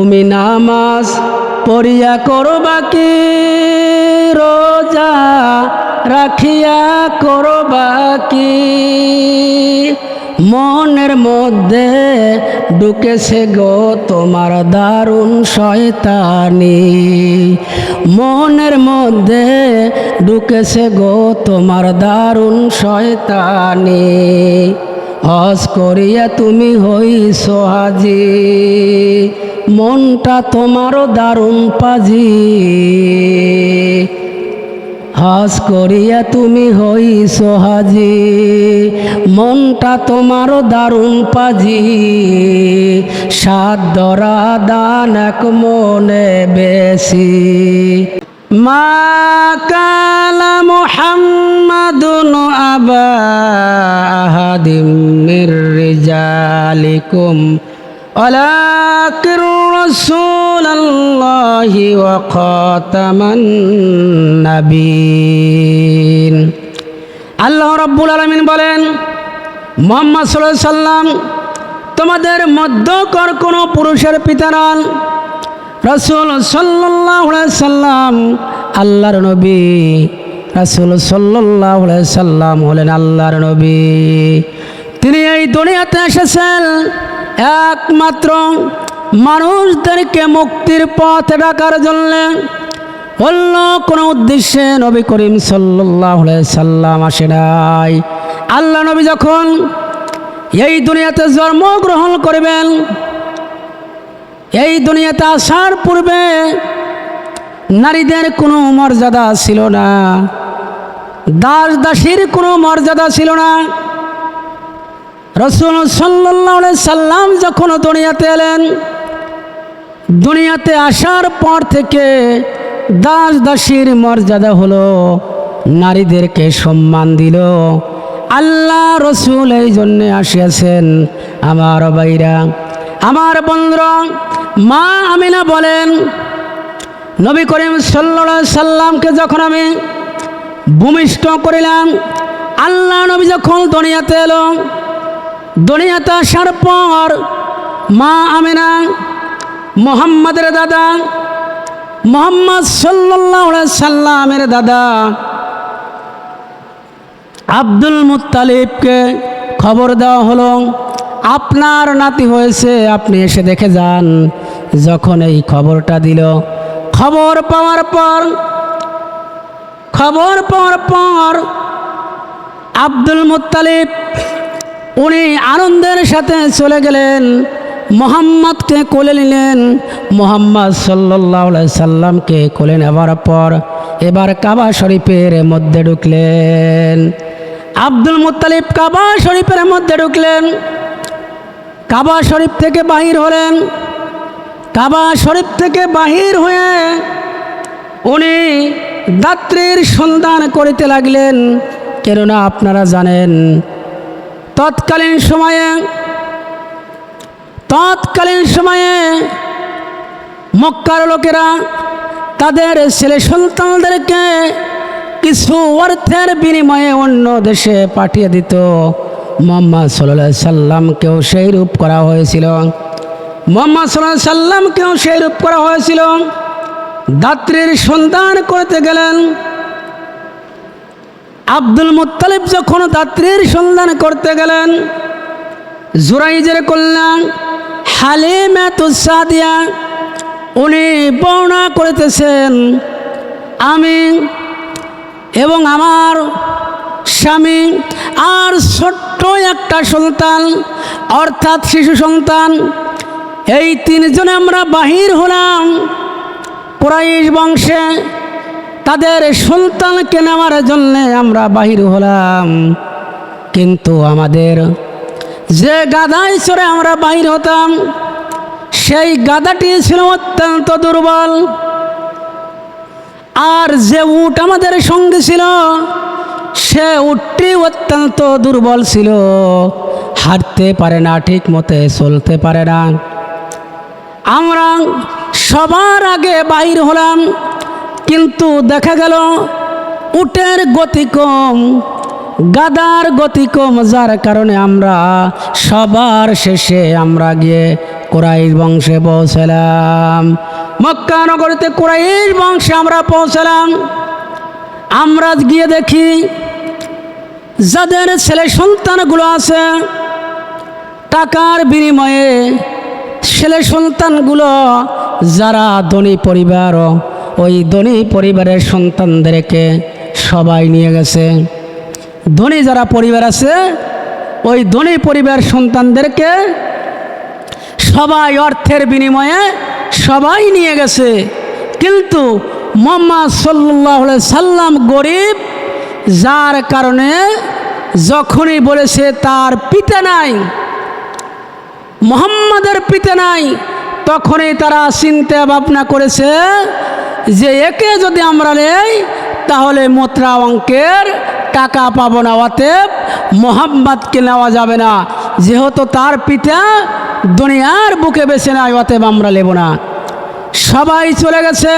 তুমি নামাজ পড়িয়া করবা কি রোজা রাখিয়া করবা কি মনের মধ্যে ঢুকেছে গো তোমার দারুণ শয়তানি। মনের মধ্যে ঢুকেছে গো তোমার দারুণ শয়তানি। হজ করিয়া তুমি হইছ হাজি। মনটা তোমারও দারুণ পাজি। হজ করিয়া তুমি হইছ হাজি। মনটা তোমারও দারুণ পাজি। সাত দরা দান এক মনে বেশি। মা কালা মুহাম্মাদুন আবা আহাদিম মির রিজালিকুম ولكن رسول الله وخاتم النبيين আল্লাহ রাব্বুল আলামিন বলেন মোহাম্মদ সাল্লাল্লাহু সাল্লাম তোমাদের মধ্যকর কোনো পুরুষের পিতা নন রসুল সাল্লাহ সাল্লাম আল্লাহর নবী রসুল সাল্লাহ সাল্লাম হলেন আল্লাহর নবী তিনি এই দুনিয়াতে এসেছেন একমাত্র মানুষদেরকে মুক্তির পথ ডাকার জন্য অন্য কোনো উদ্দেশ্যে নবী করিম সাল্লাহ সাল্লাম আসে নাই। আল্লাহ নবী যখন এই দুনিয়াতে জন্মগ্রহণ করবেন, এই দুনিয়াতে আসার পূর্বে নারীদের কোনো মর্যাদা ছিল না দাস দাসীর কোনো মর্যাদা ছিল না। রসুল সাল্লাহ সাল্লাম যখন দুনিয়াতে এলেন, দুনিয়াতে আসার পর থেকে দাস দাসীর মর্যাদা হলো নারীদেরকে সম্মান দিল। আল্লাহ রসুল এই জন্যে আসিয়াছেন, আমার বাইরা আমার বন্ধুরা, মা আমিনা বলেন, নবী করিম সাল্লা সাল্লামকে যখন আমি ভূমিষ্ঠ করিলাম, আল্লাহ নবী যখন দুনিয়াতে এলো দুনিয়াতে আসার পর মা আমিনা, মোহাম্মদের দাদা, মোহাম্মদ সাল্লাহ সাল্লামের দাদা আব্দুল মুত্তালিবকে খবর দেওয়া হলো, আপনার নাতি হয়েছে, আপনি এসে দেখে যান। যখন এই খবরটা দিল, খবর পাওয়ার পর, খবর পাওয়ার পর আব্দুল মুত্তালিব উনি আনন্দের সাথে চলে গেলেন, মোহাম্মদকে কোলে নিলেন, মোহাম্মদ সাল্লাহ সাল্লামকে কোলে নেবার পর এবার কাবা শরীফের মধ্যে ঢুকলেন। আব্দুল মুত্তালিব কাবা শরীফের মধ্যে ঢুকলেন। কাবা শরীফ থেকে বাহির হলেন। কাবা শরীফ থেকে বাহির হয়ে উনি দাত্রীর সন্ধান করিতে লাগলেন। কেননা আপনারা জানেন তৎকালীন সময়ে তৎকালীন সময়ে মক্কার লোকেরা তাদের ছেলে সন্তানদেরকে কিছু অর্থের বিনিময়ে অন্য দেশে পাঠিয়ে দিত। মোহাম্মদ সাল্লাহ সাল্লামকেও সেই রূপ করা হয়েছিল। মোহাম্মদ সাল্লাহ সাল্লামকেও সেই রূপ করা হয়েছিল। দাত্রীর সন্তান করতে গেলেন। আব্দুল মুত্তালিব যখন দাত্রীর সন্ধান করতে গেলেন, জুরাইজের কল্যাণ, হালিমা তুসাদিয়া উনি বর্ণনা করিতেছেন, আমি এবং আমার স্বামী আর ছোট্ট একটা সন্তান, অর্থাৎ শিশু সন্তান, এই তিনজনে আমরা বাহির হলাম। কুরাইশ বংশে তাদের সন্তানকে নেওয়ার জন্যে আমরা বাহির হলাম। কিন্তু আমাদের যে গাদায় চড়ে আমরা বাহির হতাম, সেই গাদাটি ছিল অত্যন্ত দুর্বল। আর যে উট আমাদের সঙ্গে ছিল, সে উটটি অত্যন্ত দুর্বল ছিল। হাঁটতে পারে না, ঠিক মতে চলতে পারে না। আমরা সবার আগে বাহির হলাম। কিন্তু দেখা গেল, উটের গতি কম, গাদার গতি কম, যার কারণে আমরা সবার শেষে আমরা গিয়ে কোরাইশ বংশে পৌঁছালাম। মক্কা নগরীতে কোরাইশ বংশে আমরা পৌঁছালাম। আমরা গিয়ে দেখি, যাদের ছেলে সন্তানগুলো আছে, টাকার বিনিময়ে ছেলে সন্তানগুলো যারা ধনী পরিবার ওই ধনী পরিবারের সন্তানদেরকে সবাই নিয়ে গেছে। ধনী যারা পরিবার আছে, ওই ধনী পরিবার সন্তানদেরকে সবাই অর্থের বিনিময়ে সবাই নিয়ে গেছে। কিন্তু মোহাম্মদ সাল্লাহ সাল্লাম গরিব, যার কারণে যখনই বলেছে তার পিতা নাই, মোহাম্মদের পিতা নাই তখনই তারা চিন্তা ভাবনা করেছে যে একে যদি আমরা নেই, তাহলে মুদ্রা অঙ্কের টাকা পাবো না, অতএব মোহাম্মদকে নেওয়া যাবে না। যেহেতু তার পিতা দুনিয়ার বুকে বেছে নাই, অতএব আমরা নেব না। সবাই চলে গেছে।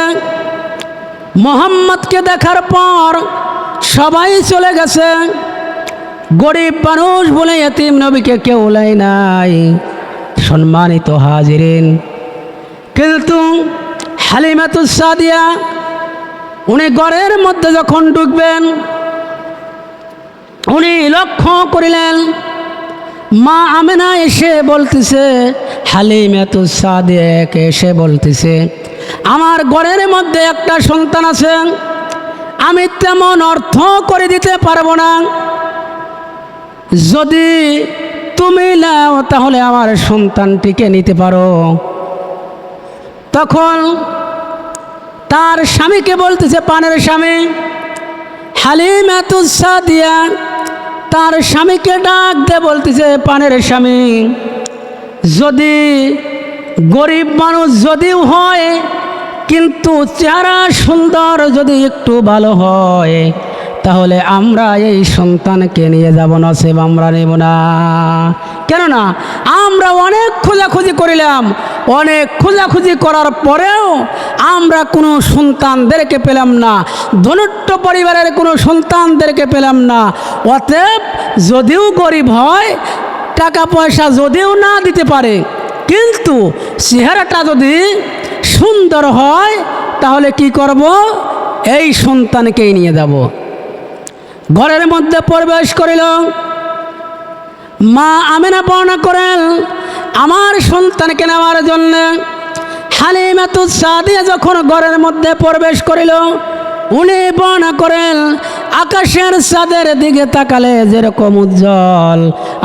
মোহাম্মদকে দেখার পর সবাই চলে গেছে। গরিব মানুষ বলে এতিম নবীকে কেউ লাই নাই। সম্মানিত হাজিরিন কিন্তু হালিমাতুস সাদিয়া, উনি ঘরের মধ্যে যখন ঢুকবেন উনি লক্ষ্য করিলেন, মা আমেনা এসে বলতেছে, হালিমাতুস সাদিয়াকে এসে বলতেছে, আমার ঘরের মধ্যে একটা সন্তান আছে, আমি তেমন অর্থ করে দিতে পারব না। যদি তুমি নাও, তাহলে আমার সন্তানটিকে নিতে পারো। তখন তার স্বামীকে বলতেছে, পানের স্বামী হালিম এত দিয়া তার স্বামীকে ডাক দে বলতেছে, পানের স্বামী, যদি গরিব মানুষ যদিও হয়, কিন্তু চেহারা সুন্দর যদি একটু ভালো হয়, তাহলে আমরা এই সন্তানকে নিয়ে যাব, নসেব আমরা নেব না। কেননা আমরা অনেক খোঁজাখুঁজি করিলাম অনেক খোঁজাখুঁজি করার পরেও আমরা কোনো সন্তানদেরকে পেলাম না ধনুট্ট পরিবারের কোনো সন্তানদেরকে পেলাম না। অতএব যদিও গরিব হয়, টাকা পয়সা যদিও না দিতে পারে, কিন্তু চেহারাটা যদি সুন্দর হয়, তাহলে কি করব? এই সন্তানকেই নিয়ে যাব। ঘরের মধ্যে প্রবেশ করিল। মা আমেনা বর্ণনা করেন আমার সন্তানকে নেওয়ার জন্য হালিমাতু যখন ঘরের মধ্যে প্রবেশ করিল, উনি বর্ণনা করেন, আকাশের চাঁদের দিকে তাকালে যেরকম উজ্জ্বল,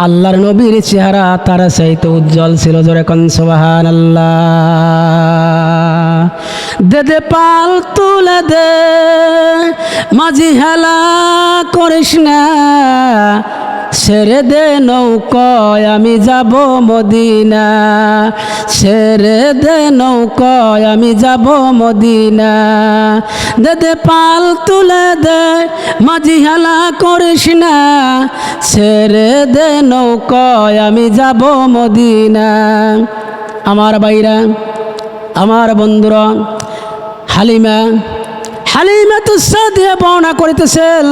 আল্লাহর নবীর চেহারা তার চাইতে উজ্জ্বল ছিল যেরকম সোহান আল্লাহ দে দে পাল তুলে দে, মাঝি হেলা করিস না ছেড়ে দে নৌকয়, আমি যাব মদিনা। ছেড়ে দে নৌকয়, আমি যাব মদিনা। দে পাল তুলে দে, মাঝি হেলা করিস না। ছেড়ে দে নৌকয়, আমি যাব মদিনা। আমার বাইরা আমার বন্ধুরা, হালিমা হালিমা তো দিয়ে বর্ণনা করিতেছেন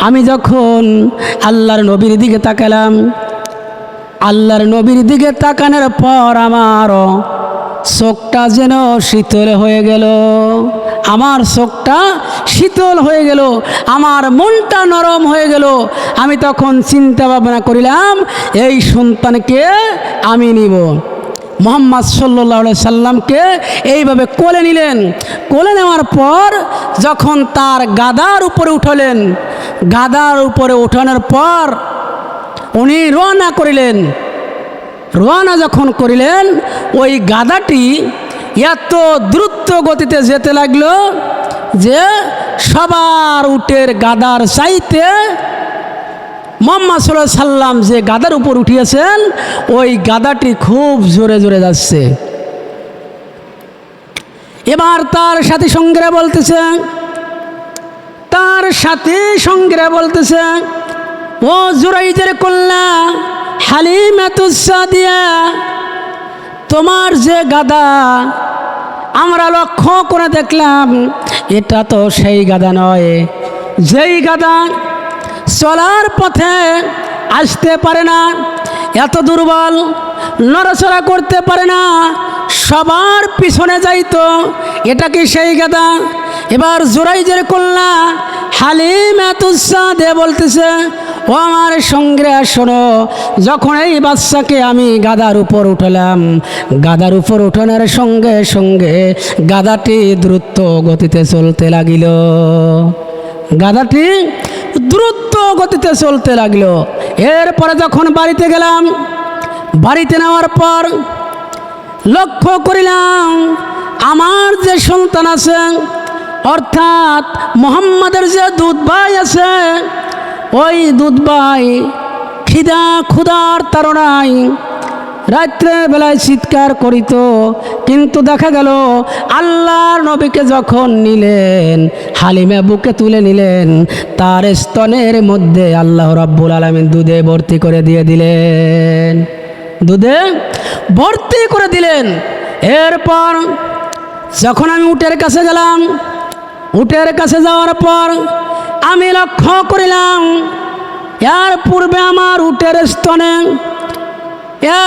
আমি যখন আল্লাহর নবীর দিকে তাকালাম, আল্লাহর নবীর দিকে তাকানোর পর আমার চোখটা যেন শীতল হয়ে গেল। আমার চোখটা শীতল হয়ে গেল, আমার মনটা নরম হয়ে গেল। আমি তখন চিন্তা ভাবনা করিলাম, এই সন্তানকে আমি নিব। মোহাম্মদ সাল্লাহ সাল্লামকে এইভাবে কোলে নিলেন। কোলে নেওয়ার পর যখন তার গাদার উপরে উঠলেন, গাদার উপরে উঠানোর পর উনি রওনা করিলেন। রওনা যখন করিলেন, ওই গাদাটি এত দ্রুত গতিতে যেতে লাগল যে সবার উটের গাদার চাইতে মোহাম্মদ সাল্লাহ সাল্লাম যে গাদার উপর উঠিয়েছেন, ওই গাদাটি খুব জোরে জোরে যাচ্ছে। এবার তার সাথী সঙ্গীরা বলতেছে, তার সাথে সঙ্গীরা বলতেছে, ও জোরাইজের কন্যা দিয়া তোমার যে গাদা, আমরা লক্ষ্য করে দেখলাম, এটা তো সেই গাদা নয়। যেই গাদা চলার পথে আসতে পারে না, এত দুর্বল, নড়াচড়া করতে পারে না, সবার পিছনে যাইতো, এটা কি সেই গাদা? এবার জোরাইজের কন্যা হালিম এত দে বলতেছে, ও আমার সঙ্গে শোনো, যখন এই বাচ্চাকে আমি গাদার উপর উঠলাম, গাদার উপর উঠানোর সঙ্গে সঙ্গে গাদাটি দ্রুত গতিতে চলতে লাগিল। গাদাটি দ্রুত গতিতে চলতে লাগল। এরপরে যখন বাড়িতে গেলাম, বাড়িতে নেওয়ার পর লক্ষ্য করিলাম, আমার যে সন্তান আছে, অর্থাৎ মোহাম্মদের যে দুধ ভাই আছে, ওই দুধ ভাই খিদা ক্ষুধার তারণায় রাত্রে বেলায় চিৎকার করিত, কিন্তু দেখা গেল আল্লাহর নবীকে যখন নিলেন, হালিমা বুকে তুলে নিলেন, তার স্তনের মধ্যে আল্লাহ রব্বুল আলমিন দুধে ভর্তি করে দিয়ে দিলেন। দুধে ভর্তি করে দিলেন। এরপর যখন আমি উটের কাছে গেলাম, উটের কাছে যাওয়ার পর আমি লক্ষ্য করিলাম, এর পূর্বে আমার উটের স্তনে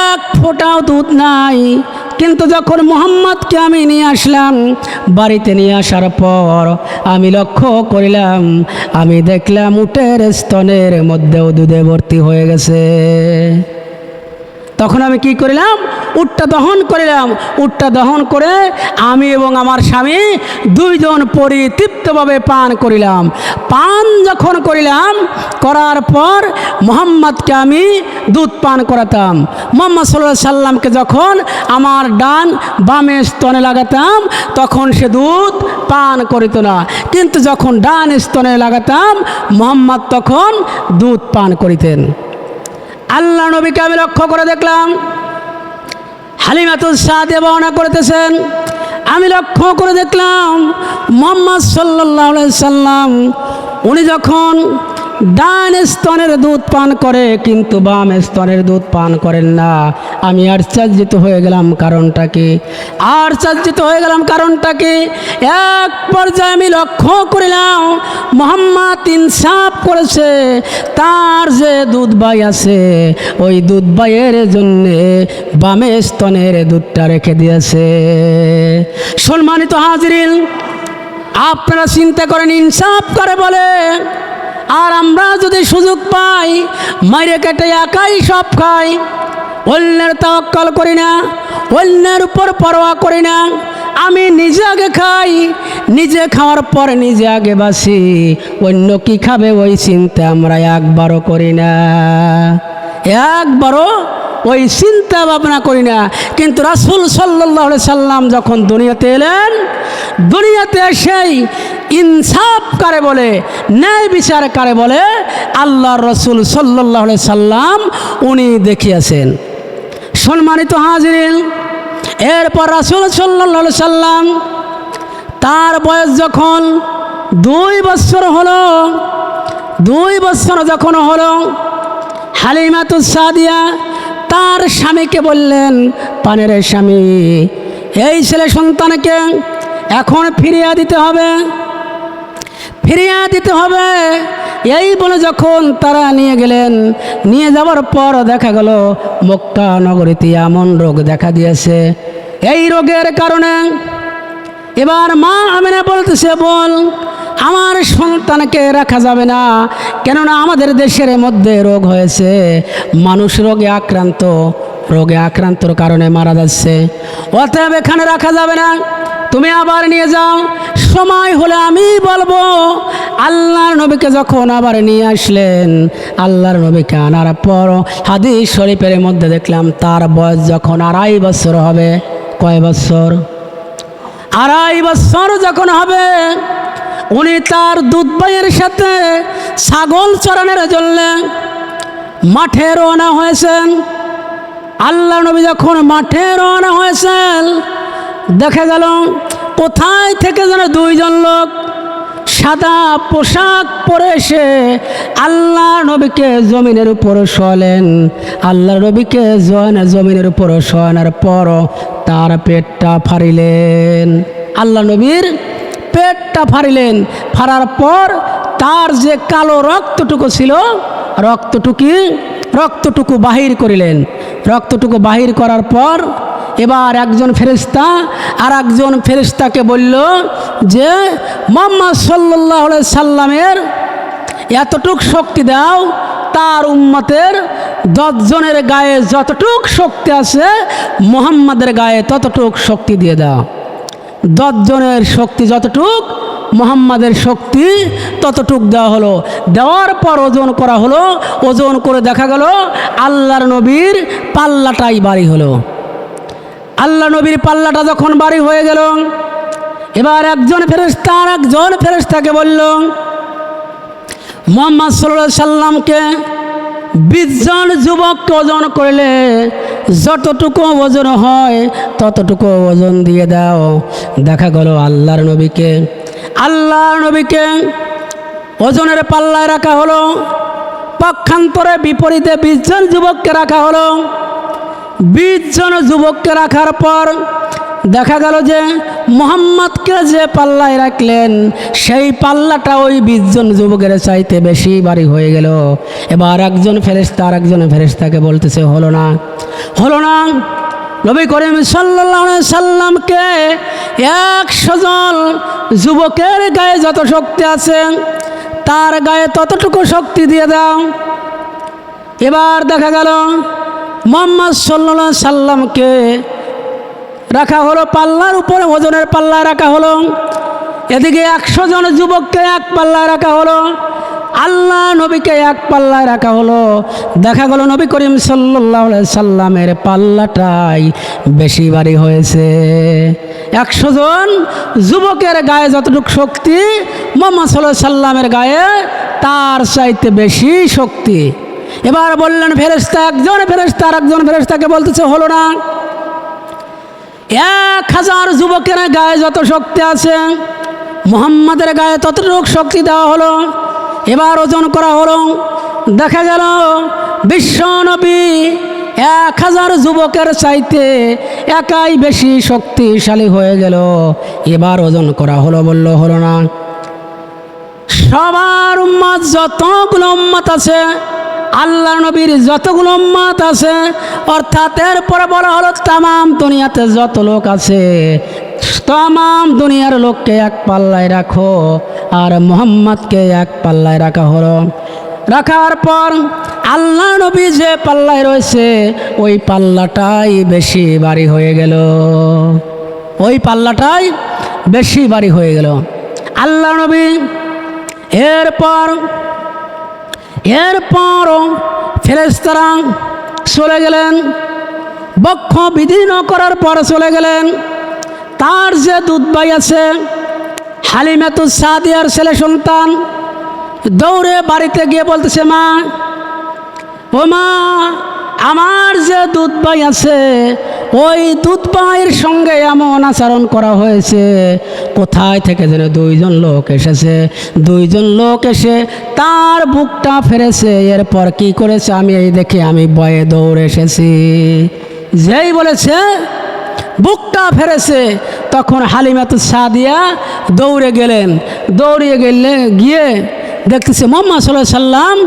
এক ফোটাও দুধ নাই। কিন্তু যখন মোহাম্মদকে আমি নিয়ে আসলাম, বাড়িতে নিয়ে আসার পর আমি লক্ষ্য করিলাম, আমি দেখলাম উটের স্তনের মধ্যেও দুধে ভর্তি হয়ে গেছে। তখন আমি কি করিলাম? উটটা দহন করিলাম। উটটা দহন করে আমি এবং আমার স্বামী দুইজন পরিতৃপ্তভাবে পান করিলাম। পান যখন করিলাম, করার পর মোহাম্মদকে আমি দুধ পান করাতাম। মোহাম্মদ সাল্লাহ সাল্লামকে যখন আমার ডান বামে স্তনে লাগাতাম, তখন সে দুধ পান করিত না। কিন্তু যখন ডান স্তনে লাগাতাম, মোহাম্মদ তখন দুধ পান করিতেন। আল্লাহ নবীকে আমি লক্ষ্য করে দেখলাম। হালিমাতুল সাদে বর্ণনা করতেছেন। আমি লক্ষ্য করে দেখলাম, মোহাম্মদ সাল্লাহ সাল্লাম, উনি যখন ডান স্তনের দুধ পান করে, কিন্তু বাম স্তনের দুধ পান করেন না। আমি আশ্চর্যিত হয়ে গেলাম কারণটা কি? আশ্চর্যিত হয়ে গেলাম কারণটা কি? এক পর্যায়ে আমি লক্ষ্য করিলাম, মোহাম্মদ ইনসাফ করেছে, তার যে দুধ বাই আছে, ওই দুধ বাইয়ের জন্যে বামে স্তনের দুধটা রেখে দিয়েছে। সম্মানিত হাজরিন, আপনারা চিন্তা করেন ইনসাফ করে বলে? আর আমরা যদি সুযোগ পাই, মাইরে কেটে একাই সব খাই, অন্যের তাওয়াক্কাল করি না, অন্যের উপর পরোয়া করি না, আমি নিজে আগে খাই, নিজে খাওয়ার পর নিজে আগে বাসি, অন্য কি খাবে ওই চিন্তা আমরা একবারও করি না। একবারও ওই চিন্তা ভাবনা করি না। কিন্তু রাসুল সাল্লাহ সাল্লাম যখন দুনিয়াতে এলেন, দুনিয়াতে সেই ইনসাফ কারে বলে, ন্যায় বিচার কারে বলে আল্লাহ রসুল সাল্লাহ সাল্লাম উনি দেখিয়েছেন। সম্মানিত হাজরিন, এরপর রাসুল সাল্লাহ সাল্লাম তার বয়স যখন দুই বছর হলো, দুই বছর যখন হলো, হালিমাতুস সাদিয়া তার স্বামীকে বললেন, পানের স্বামী, এই ছেলে সন্তানকে এখন ফিরিয়ে দিতে হবে। ফিরিয়ে দিতে হবে। এই বলে যখন তারা নিয়ে গেলেন, নিয়ে যাওয়ার পর দেখা গেল মক্কা নগরীতে এমন রোগ দেখা দিয়েছে। এই রোগের কারণে এবার মা আমিনা বলতেছে, বল, আমার সন্তানকে রাখা যাবে না। কেননা আমাদের দেশের মধ্যে রোগ হয়েছে। মানুষ রোগে আক্রান্ত। রোগে আক্রান্তর কারণে মারা যাচ্ছে। অতএব এখানে রাখা যাবে না। তুমি আবার নিয়ে যাও। সময় হলে আমি বলব, আল্লাহর নবীকে যখন আবার নিয়ে আসলেন, আল্লাহর নবীকে আনার পর হাদিস শরীফের মধ্যে দেখলাম, তার বয়স যখন আড়াই বছর হবে। কয় বছর? আড়াই বছর যখন হবে, উনি তার দুধ ভাইয়ের সাথে ছাগল চড়ানোর জন্য মাঠে রওনা হয়েছেন। আল্লাহ নবী যখন মাঠে রওনা হয়েছেন দেখা গেল, কোথায় থেকে যেন দুইজন লোক সাদা পোশাক পরে এসে আল্লাহ নবীকে জমিনের উপর শোয়ালেন। আল্লাহ নবীকে জমিনের উপর শোয়ানোর পর তার পেটটা ফাড়িলেন। আল্লাহ নবীর পেটটা ফাড়িলেন। ফাড়ার পর তার যে কালো রক্তটুকু ছিল, রক্তটুকি, রক্তটুকু বাহির করিলেন। রক্তটুকু বাহির করার পর এবার একজন ফেরিস্তা আর একজন ফেরিস্তাকে বলল যে, মোহাম্মদ সাল্লাহ সাল্লামের এতটুক শক্তি দাও, তার উম্মতের দশজনের গায়ে যতটুক শক্তি আছে, মোহাম্মদের গায়ে ততটুক শক্তি দিয়ে দাও। দশজনের শক্তি যতটুক, মোহাম্মদের শক্তি ততটুক দেওয়া হলো। দেওয়ার পর ওজন করা হলো, ওজন করে দেখা গেল, আল্লাহর নবীর পাল্লাটাই বাড়ি হলো। আল্লাহ নবীর পাল্লাটা যখন বাড়ি হয়ে গেল, এবার একজন ফেরেস্তা আর একজন ফেরেস্তাকে বলল, মোহাম্মদ সাল্লাহ সাল্লামকে বিশজন যুবককে ওজন করলে যতটুকু ওজন হয় ততটুকু ওজন দিয়ে দাও। দেখা গেল আল্লাহর নবীকে। আল্লাহর নবীকে ওজনের পাল্লায় রাখা হলো, পক্ষান্তরে বিপরীতে বিশজন যুবককে রাখা হলো। বিশ জন যুবককে রাখার পর দেখা গেল যে মোহাম্মদকে যে পাল্লায় রাখলেন, সেই পাল্লাটা ওই বিশ জন যুবকের চাইতে বেশি বাড়ি হয়ে গেল। এবার একজন ফেরেস্তা আর একজন ফেরেস্তাকে বলতেছে, হলো না হলো না। নবী করিম সাল্লা সাল্লামকে একশো জন যুবকের গায়ে যত শক্তি আছে, তার গায়ে ততটুকু শক্তি দিয়ে দাও। এবার দেখা গেল মোহাম্মদ সাল্লা সাল্লামকে রাখা হলো পাল্লার উপরে, ওজনের পাল্লা রাখা হলো। এদিকে একশো জন যুবককে এক পাল্লায় রাখা হলো, আল্লাহ নবীকে এক পাল্লায় রাখা হলো। দেখা গেল নবী করিম সাল্লাহ সাল্লামের পাল্লাটাই বেশি বাড়ি হয়েছে। একশো জন যুবকের গায়ে যতটুকু শক্তি, মোহাম্মদ সাল্লাহ সাল্লামের গায়ে তার চাইতে বেশি শক্তি। এবার বললেন ফেরেস্তা একজন ফেরেস্তা আর একজন ফেরেস্তাকে বলতেছে, হলো না। এক হাজার যুবকের গায়ে যত শক্তি আছে, মোহাম্মদের গায়ে ততটুক শক্তি দেওয়া হলো। এবার ওজন করা হলো। দেখা গেল বিশ্বনবী এক হাজার যুবকের চাইতে একাই বেশি শক্তিশালী হয়ে গেল। এবার ওজন করা হলো, বলল, হলো না। সবার উম্মত, যতগুলো উম্মত আছে আল্লাহ নবীর যতগুলো উম্মত আছে, অর্থাৎ এরপরে বলা হলো তামাম দুনিয়াতে যত লোক আছে, তামাম দুনিয়ার লোককে এক পাল্লায় রাখো আর মোহাম্মদকে এক পাল্লায় রাখা হলো। রাখার পর আল্লাহ নবী যে পাল্লায় রয়েছে, ওই পাল্লাটাই বেশি বাড়ি হয়ে গেল। ওই পাল্লাটাই বেশি বাড়ি হয়ে গেল। আল্লাহ নবী এরপর এরপর ফেরেস্তারা চলে গেলেন। বক্ষ বিধীন করার পর চলে গেলেন। তার যে দুধ ভাই আছে হালিমাতু সাদিয়ার ছেলে সন্তান, দৌড়ে বাড়িতে গিয়ে বলতেছে, মা, ও মা, আমার যে দুধ ভাই আছে ওই দুধ ভাইয়ের সঙ্গে এমন আচরণ করা হয়েছে, কোথায় থেকে যেন দুইজন লোক এসেছে। দুইজন লোক এসে তার বুকটা ফেরেছে, এরপর কি করেছে আমি এই দেখে আমি বয়ে দৌড়ে এসেছি। যেই বলেছে, বুকটা ফেরেছে, তখন হালিমাতু সাদিয়া দৌড়ে গেলেন। দৌড়িয়ে গেলে গিয়ে দেখতেছে মোহাম্মদ সাল্লাহ সাল্লাম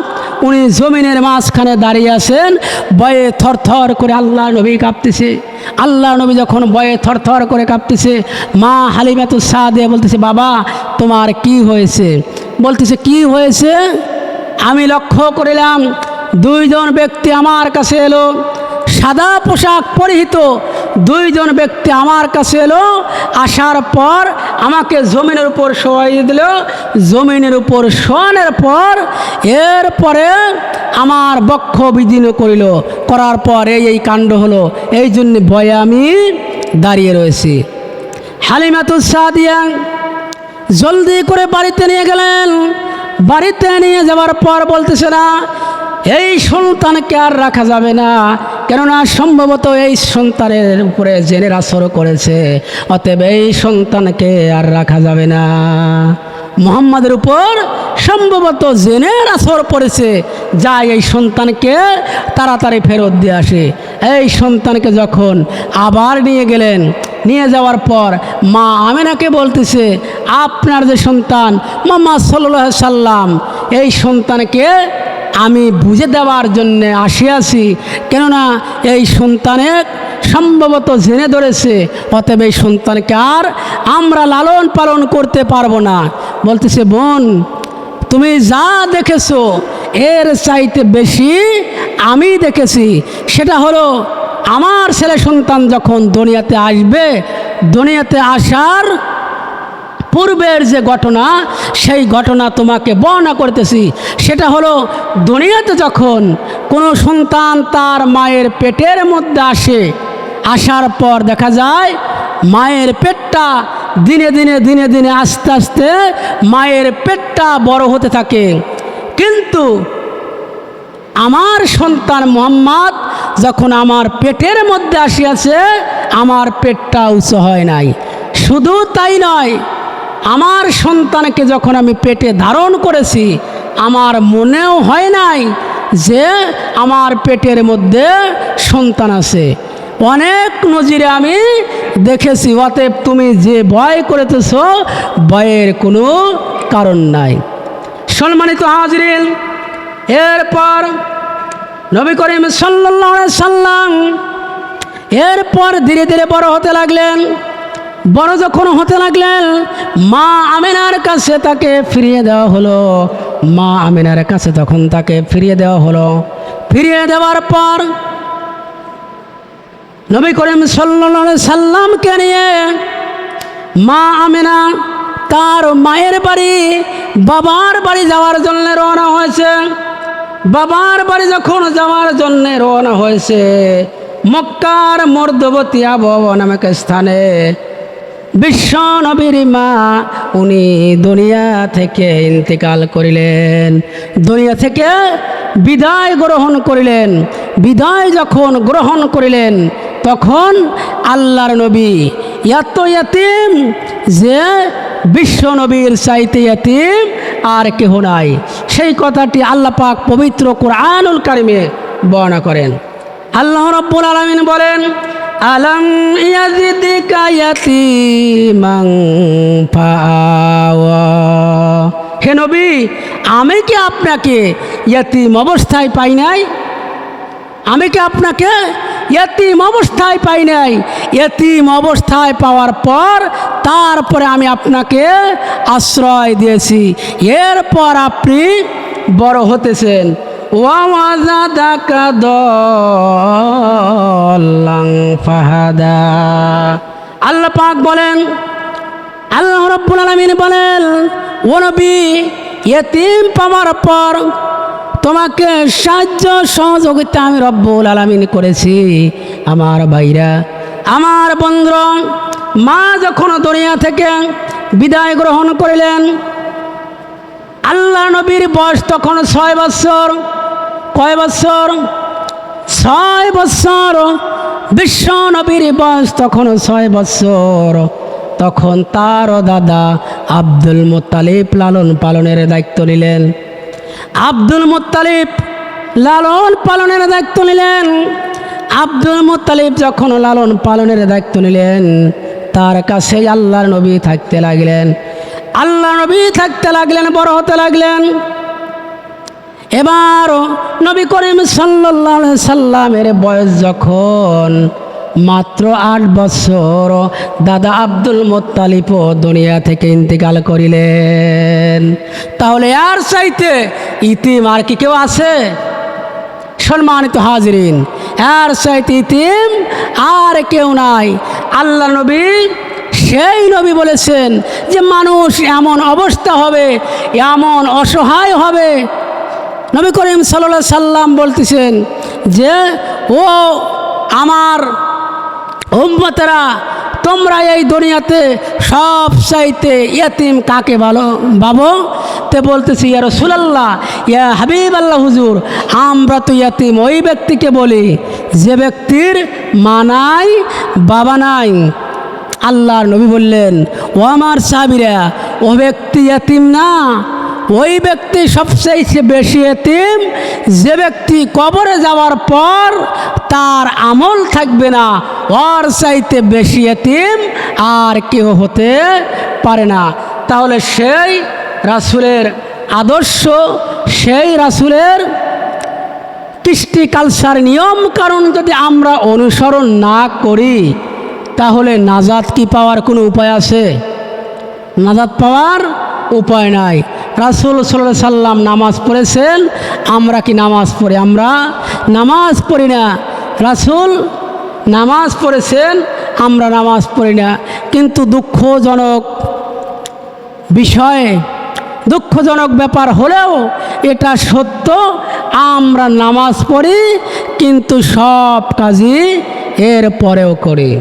উনি জমিনের মাঝখানে দাঁড়িয়ে আছেন, বয়ে থরথর করে আল্লাহ নবী কাঁপতেছে। আল্লাহ নবী যখন বয়ে থরথর করে কাঁপতেছে, মা হালিমাতু দিয়ে বলতেছে, বাবা, তোমার কি হয়েছে? বলতেছে, কি হয়েছে? আমি লক্ষ্য করিলাম, দুইজন ব্যক্তি আমার কাছে এলো। সাদা পোশাক পরিহিত দুইজন ব্যক্তি আমার কাছে এলো, আসার পর আমাকে জমিনের উপর শোয়াই দিল। জমিনের উপর শোয়ানোর পর এরপরে আমার বক্ষ বিদীর্ণ করিল। করার পর এই এই কাণ্ড হলো। এই জন্য ভয়ে আমি দাঁড়িয়ে রয়েছি। হালিমাতুল সাদিয়া জলদি করে বাড়িতে নিয়ে গেলেন। বাড়িতে নিয়ে যাওয়ার পর বলতেছে না, এই সন্তানকে আর রাখা যাবে না। কেননা সম্ভবত এই সন্তানের উপরে জেনের আসর করেছে, অতএব এই সন্তানকে আর রাখা যাবে না। মোহাম্মদের উপর সম্ভবত জেনের আসর পড়েছে যা এই সন্তানকে তাড়াতাড়ি ফেরত দিয়ে আসে। এই সন্তানকে যখন আবার নিয়ে গেলেন, নিয়ে যাওয়ার পর মা আমেনাকে বলতেছে, আপনার যে সন্তান মোহাম্মদ সাল্লাম এই সন্তানকে আমি বুঝে দেওয়ার জন্যে আসিয়াছি, কেননা এই সন্তানের সম্ভবত জেনে ধরেছে, অতএব এই সন্তানকে আর আমরা লালন পালন করতে পারব না। বলতেছে, বোন, তুমি যা দেখেছ, এর চাইতে বেশি আমি দেখেছি। সেটা হলো, আমার ছেলে সন্তান যখন দুনিয়াতে আসবে, দুনিয়াতে আসার পূর্বের যে ঘটনা, সেই ঘটনা তোমাকে বর্ণনা করতেছি। সেটা হলো, দুনিয়াতে যখন কোনো সন্তান তার মায়ের পেটের মধ্যে আসে, আসার পর দেখা যায়, মায়ের পেটটা দিনে দিনে দিনে দিনে আস্তে আস্তে মায়ের পেটটা বড় হতে থাকে। কিন্তু আমার সন্তান মোহাম্মদ যখন আমার পেটের মধ্যে আসিয়াছে, আমার পেটটা উঁচু হয় নাই। শুধু তাই নয় আমার সন্তানকে যখন আমি পেটে ধারণ করেছি, আমার মনেও হয় নাই যে আমার পেটের মধ্যে সন্তান আছে। অনেক নজিরে আমি দেখেছি, অতএব তুমি যে ভয় করেতেছ, ভয়ের কোনো কারণ নাই। সম্মানিত হাজরিন, এরপর নবী করিম সাল্লাহ সাল্লাম এরপর ধীরে ধীরে বড় হতে লাগলেন। বড় যখন হতে লাগলেন, মা আমিনার কাছে তাকে ফিরিয়ে দেওয়া হলো। মা আমিনার কাছে তখন তাকে ফিরিয়ে দেওয়া হলো। ফিরিয়ে দেওয়ার পর নবী করিম সাল্লা সাল্লামকে নিয়ে মা আমিনা তার মায়ের বাড়ি, বাবার বাড়ি যাওয়ার জন্য রওনা হয়েছে। বাবার বাড়ি যখন যাওয়ার জন্য রওনা হয়েছে, মক্কার মর্দবতী আবহাওয়া নামক স্থানে বিশ্ব নবীর মা, উনি দুনিয়া থেকে ইন্তেকাল করিলেন। দুনিয়া থেকে বিদায় গ্রহণ করিলেন। বিদায় যখন গ্রহণ করিলেন, তখন আল্লাহর নবী এত ইয়াতিম যে বিশ্ব নবীর চাইতে ইয়াতিম আর কেহ নাই। সেই কথাটি আল্লাহ পাক পবিত্র কোরআনুল কারিমে বর্ণনা করেন। আল্লাহ রব্বুল আলমিন বলেন আলম ইয়াজিদিকা ইয়াতিমাং ফাআওয়া। হে নবী, আমি কি আপনাকে ইয়াতিম অবস্থায় পাই নাই? আমি কি আপনাকে এতিম অবস্থায় পাই নাই? এতিম অবস্থায় পাওয়ার পর তারপরে আমি আপনাকে আশ্রয় দিয়েছি। এরপর আপনি বড় হতেছেন। ওয়াজাদাকা দল্লাং ফাহাদা আল্লাহ পাক বলেন, আল্লাহ রব্বুল আলমিন বলেন, ও নবী এতিম পাওয়ার পর তোমাকে সাহায্য সহযোগিতা আমি রব্বুল আলমিন করেছি। আমার ভাইরা, আমার বন্ধু মা যখন দুনিয়া থেকে বিদায় গ্রহণ করিলেন, আল্লাহ নবীর বয়স তখন ছয় বছর। কয় বছর? ছয় বছর। বিশ্ব নবীর বয়স তখন ছয় বছর। তখন তারও দাদা আব্দুল মোত্তালিব লালন পালনের দায়িত্ব নিলেন। আব্দুল মোত্তালিব লালন পালনের দায়িত্ব নিলেন। আব্দুল মোত্তালিব যখন লালন পালনের দায়িত্ব নিলেন, তার কাছে আল্লাহর নবী থাকতে লাগলেন। আল্লাহ নবী থাকতে লাগলেন, বড় হতে লাগলেন। এবার নবী করিম সাল্লাহ সাল্লামের বয়স যখন মাত্র আট বছর, দাদা আব্দুল মোত্তালিপ দুনিয়া থেকে ইন্তেকাল করিলেন। তাহলে আর চাইতে ইতিম আর কি কেউ আছে? সম্মানিত হাজরিন, আর চাইতে ইতিম আর কেউ নাই। আল্লাহ নবী সেই নবী বলেছেন যে, মানুষ এমন অবস্থা হবে, এমন অসহায় হবে নবী করিম সাল্লা সাল্লাম বলতেছেন যে, ও আমার উম্মতেরা, তোমরা এই দুনিয়াতে সব চাইতে ইয়াতিম কাকে ভালো ভাবো? তে বলতেছি, ইয়া রসুলাল্লাহ, ইয়া হাবিব আল্লাহ হুজুর, আমরা তো ইয়াতিম ওই ব্যক্তিকে বলি যে ব্যক্তির মা নাই, বাবা নাই। আল্লাহর নবী বললেন, ও আমার সাবিরা ও ব্যক্তি ইয়াতিম না। ওই ব্যক্তি সবচেয়ে বেশি এতিম, যে ব্যক্তি কবরে যাওয়ার পর তার আমল থাকবে না, ওর চাইতে বেশি এতিম আর কেউ হতে পারে না। তাহলে সেই রাসুলের আদর্শ, সেই রাসুলের কৃষ্টি কালচার নিয়ম কারণ যদি আমরা অনুসরণ না করি, তাহলে নাজাদ কি পাওয়ার কোনো উপায় আছে? নাজাদ পাওয়ার উপায় নাই। রাসুল সাল্লাহ সাল্লাম নামাজ পড়েছেন, আমরা কি নামাজ পড়ি? আমরা নামাজ পড়ি না। রাসুল নামাজ পড়েছেন, আমরা নামাজ পড়ি না। কিন্তু দুঃখজনক বিষয়ে, দুঃখজনক ব্যাপার হলেও এটা সত্য, আমরা নামাজ পড়ি, কিন্তু সব কাজই এর পরেও করি।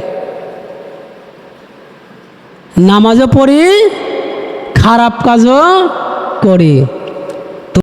নামাজও পড়ি, খারাপ কাজও করি।